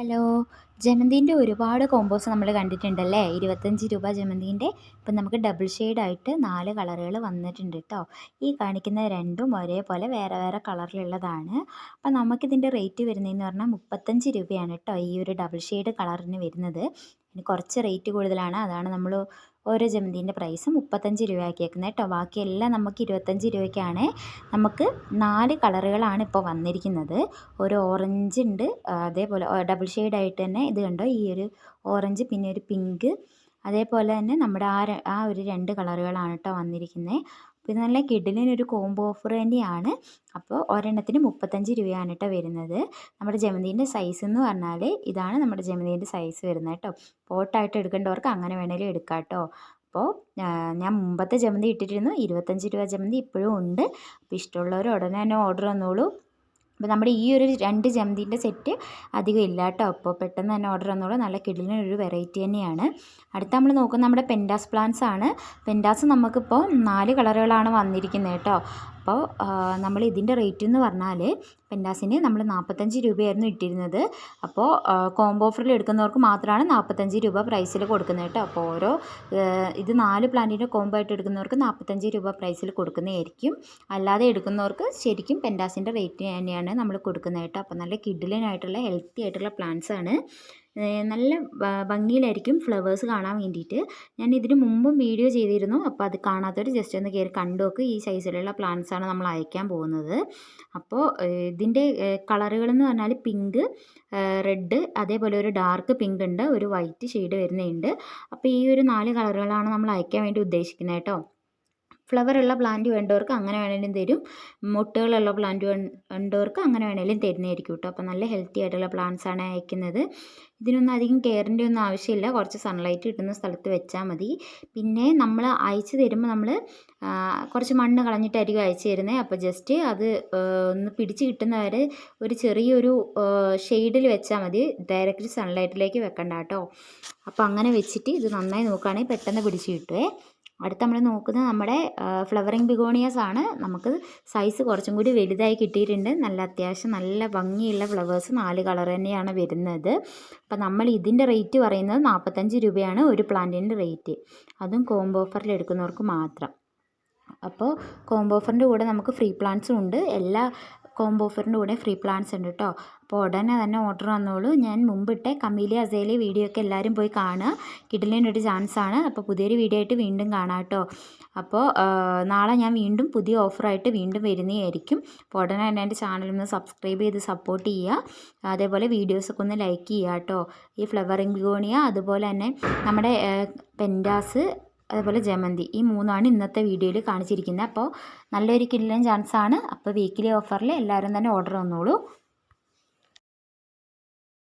Hello. ജമന്തിന്റെ ഒരുപാട് combos നമ്മൾ കണ്ടിട്ടുണ്ടല്ലേ? ഇരുപത്തഞ്ച് രൂപ ജമന്തിന്റെ ഇപ്പം നമുക്ക് ഡബിൾ ഷെയ്ഡായിട്ട് നാല് കളറുകൾ വന്നിട്ടുണ്ട് കേട്ടോ ഈ കാണിക്കുന്ന രണ്ടും ഒരേപോലെ വേറെ വേറെ കളറിലുള്ളതാണ്. അപ്പം നമുക്കിതിന്റെ റേറ്റ് വരുന്നതെന്ന് പറഞ്ഞാൽ മുപ്പത്തഞ്ച് രൂപയാണ് കേട്ടോ ഈ ഒരു ഡബിൾ ഷെയ്ഡ് കളറിന് വരുന്നത്. കുറച്ച് റേറ്റ് കൂടുതലാണ്. അതാണ് നമ്മൾ ഓരോ ജമന്തിന്റെ പ്രൈസ് മുപ്പത്തഞ്ച് രൂപയാക്കിയേക്കുന്നത് കേട്ടോ. ബാക്കിയെല്ലാം നമുക്ക് ഇരുപത്തഞ്ച് രൂപയ്ക്കാണ്. നമുക്ക് നാല് കളറുകളാണ് ഇപ്പോൾ വന്നിരിക്കുന്നത്. ഒരു ഓറഞ്ച് ഉണ്ട് അതേപോലെ ഡബിൾ ഷെയ്ഡായിട്ട് തന്നെ ഇത് കണ്ടോ? ഈ ഒരു ഓറഞ്ച് പിന്നെ ഒരു പിങ്ക് അതേപോലെ തന്നെ നമ്മുടെ ആ ആ ഒരു രണ്ട് കളറുകളാണ് കേട്ടോ വന്നിരിക്കുന്നത് അപ്പോൾ ഇത് നല്ല കിഡിലിനൊരു കോംബോ ഓഫർ തന്നെയാണ്. അപ്പോൾ ഒരെണ്ണത്തിന് മുപ്പത്തഞ്ച് രൂപയാണ് കേട്ടോ വരുന്നത്. നമ്മുടെ ജമന്തിന്റെ സൈസ് എന്ന് പറഞ്ഞാൽ ഇതാണ് നമ്മുടെ ജമന്തിന്റെ സൈസ് വരുന്നത് കേട്ടോ പോട്ടായിട്ട് എടുക്കേണ്ടവർക്ക് അങ്ങനെ വേണേലും എടുക്കാം കേട്ടോ അപ്പോൾ ഞാൻ മുമ്പത്തെ ജമന്തി ഇട്ടിട്ടിരുന്നു ഇരുപത്തഞ്ച് രൂപ ജമന്തി ഇപ്പോഴും ഉണ്ട്. അപ്പോൾ ഇഷ്ടമുള്ളവർ ഉടനെ തന്നെ ഓർഡർ തന്നോളൂ അപ്പോൾ നമ്മുടെ ഈ ഒരു രണ്ട് ജമന്തിന്റെ സെറ്റ് അധികം ഇല്ല കേട്ടോ. അപ്പോൾ പെട്ടെന്ന് തന്നെ ഓർഡർ തന്നോളൂ നല്ല കിടിലിനൊരു വെറൈറ്റി തന്നെയാണ്. അടുത്ത നമ്മൾ നോക്കുന്നത് നമ്മുടെ പെൻഡാസ് പ്ലാന്റ്സ് ആണ് പെൻഡാസ് നമുക്കിപ്പോൾ നാല് കളറുകളാണ് വന്നിരിക്കുന്നത് കേട്ടോ. അപ്പോൾ നമ്മൾ ഇതിന്റെ റേറ്റ് എന്ന് പറഞ്ഞാൽ പെൻഡാസിന് നമ്മൾ നാൽപ്പത്തഞ്ച് രൂപയായിരുന്നു ഇട്ടിരുന്നത്. അപ്പോൾ കോംബോ ഓഫറിൽ എടുക്കുന്നവർക്ക് മാത്രമാണ് നാൽപ്പത്തഞ്ച് രൂപ പ്രൈസിൽ കൊടുക്കുന്നത് കേട്ടോ. അപ്പോൾ ഓരോ ഇത് നാല് പ്ലാന്റിന്റെ കോംബോ ആയിട്ട് എടുക്കുന്നവർക്ക് നാൽപ്പത്തഞ്ച് രൂപ പ്രൈസിൽ കൊടുക്കുന്നതായിരിക്കും. അല്ലാതെ എടുക്കുന്നവർക്ക് ശരിക്കും പെൻഡാസിന്റെ റേറ്റ് തന്നെയാണ് നമ്മൾ കൊടുക്കുന്നത് കേട്ടോ. അപ്പോൾ നല്ല കിഡിലിനായിട്ടുള്ള ഹെൽത്തി ആയിട്ടുള്ള പ്ലാന്റ്സ് ആണ്. നല്ല ഭംഗിയിലായിരിക്കും ഫ്ലവേഴ്സ് കാണാൻ വേണ്ടിയിട്ട്. ഞാൻ ഇതിന് മുമ്പും വീഡിയോ ചെയ്തിരുന്നു. അപ്പോൾ അത് കാണാത്തവർ ജസ്റ്റ് ഒന്ന് കയറി കണ്ടു നോക്ക്. ഈ സൈസിലുള്ള പ്ലാന്റ്സാണ് നമ്മൾ അയക്കാൻ പോകുന്നത്. അപ്പോൾ ഇതിന്റെ കളറുകളെന്ന് പറഞ്ഞാൽ പിങ്ക് റെഡ് അതേപോലെ ഒരു ഡാർക്ക് പിങ്ക് ഉണ്ട്. ഒരു വൈറ്റ് ഷെയ്ഡ് വരുന്നുണ്ട് അപ്പോൾ ഈ ഒരു നാല് കളറുകളാണ് നമ്മൾ അയക്കാൻ വേണ്ടി ഉദ്ദേശിക്കുന്നത് കേട്ടോ. ഫ്ലവറുള്ള പ്ലാന്റ് വേണ്ടവർക്ക് അങ്ങനെ വേണേലും തരും. മുട്ടകളുള്ള പ്ലാന്റ് വേണ്ടവർക്ക് അങ്ങനെ വേണേലും തരുന്നതായിരിക്കും കേട്ടോ അപ്പോൾ നല്ല ഹെൽത്തി ആയിട്ടുള്ള പ്ലാന്റ്സ് ആണ് അയക്കുന്നത്. ഇതിനൊന്നും അധികം കെയറിന്റെ ഒന്നും ആവശ്യമില്ല. കുറച്ച് സൺലൈറ്റ് കിട്ടുന്ന സ്ഥലത്ത് വെച്ചാൽ മതി. പിന്നെ നമ്മൾ അയച്ചു തരുമ്പോൾ നമ്മൾ കുറച്ച് മണ്ണ് കളഞ്ഞിട്ടായിരിക്കും അയച്ചു തരുന്നത് അപ്പോൾ ജസ്റ്റ് അത് ഒന്ന് പിടിച്ച് കിട്ടുന്നവരെ ഒരു ചെറിയൊരു ഷെയ്ഡിൽ വെച്ചാൽ മതി. ഡയറക്റ്റ് സൺലൈറ്റിലേക്ക് വെക്കണ്ട കേട്ടോ അപ്പോൾ അങ്ങനെ വെച്ചിട്ട് ഇത് നന്നായി നോക്കുകയാണെങ്കിൽ പെട്ടെന്ന് പിടിച്ച് കിട്ടുമേ അടുത്ത് നമ്മൾ നോക്കുന്നത് നമ്മുടെ ഫ്ലവറിങ് ബിഗോണിയസ് ആണ്. നമുക്ക് സൈസ് കുറച്ചും കൂടി വലുതായി കിട്ടിയിട്ടുണ്ട്. നല്ല അത്യാവശ്യം നല്ല ഭംഗിയുള്ള ഫ്ലവേഴ്സ് നാല് കളർ തന്നെയാണ് വരുന്നത്. അപ്പം നമ്മൾ ഇതിന്റെ റേറ്റ് പറയുന്നത് നാൽപ്പത്തഞ്ച് രൂപയാണ് ഒരു പ്ലാന്റിന്റെ റേറ്റ് അതും കോംബോ ഓഫറിൽ എടുക്കുന്നവർക്ക് മാത്രം. അപ്പോൾ കോംബോ ഓഫറിന്റെ കൂടെ നമുക്ക് ഫ്രീ പ്ലാന്റ്സും ഉണ്ട്. എല്ലാ കോംബോ ഓഫറിന്റെ കൂടെ ഫ്രീ പ്ലാൻസ് ഉണ്ട് കേട്ടോ അപ്പോൾ ഉടനെ തന്നെ ഓർഡർ വന്നോളൂ. ഞാൻ മുമ്പിട്ടെ കമീലി അസേലി വീഡിയോ ഒക്കെ എല്ലാവരും പോയി കാണുക. കിടലിനൊരു ആണ്. അപ്പോൾ പുതിയൊരു വീഡിയോ ആയിട്ട് വീണ്ടും കാണാം കേട്ടോ അപ്പോൾ നാളെ ഞാൻ വീണ്ടും പുതിയ ഓഫറായിട്ട് വീണ്ടും വരുന്നതായിരിക്കും. അപ്പോൾ ഉടനെ തന്നെ എന്റെ ചാനലൊന്ന് സബ്സ്ക്രൈബ് ചെയ്ത് സപ്പോർട്ട് ചെയ്യുക. അതേപോലെ വീഡിയോസൊക്കെ ഒന്ന് ലൈക്ക് ചെയ്യുക കേട്ടോ ഈ ഫ്ലവറിംഗ് ബിഗോണിയ അതുപോലെ തന്നെ നമ്മുടെ പെൻഡാസ് അതുപോലെ ജമന്തി. ഈ മൂന്നാണ് ഇന്നത്തെ വീഡിയോയിൽ കാണിച്ചിരിക്കുന്നത്. അപ്പോൾ നല്ലൊരു കില്ലൻ ചാൻസാണ് അപ്പോൾ വീക്കിലി ഓഫറിൽ എല്ലാവരും തന്നെ ഓർഡർ തന്നോളൂ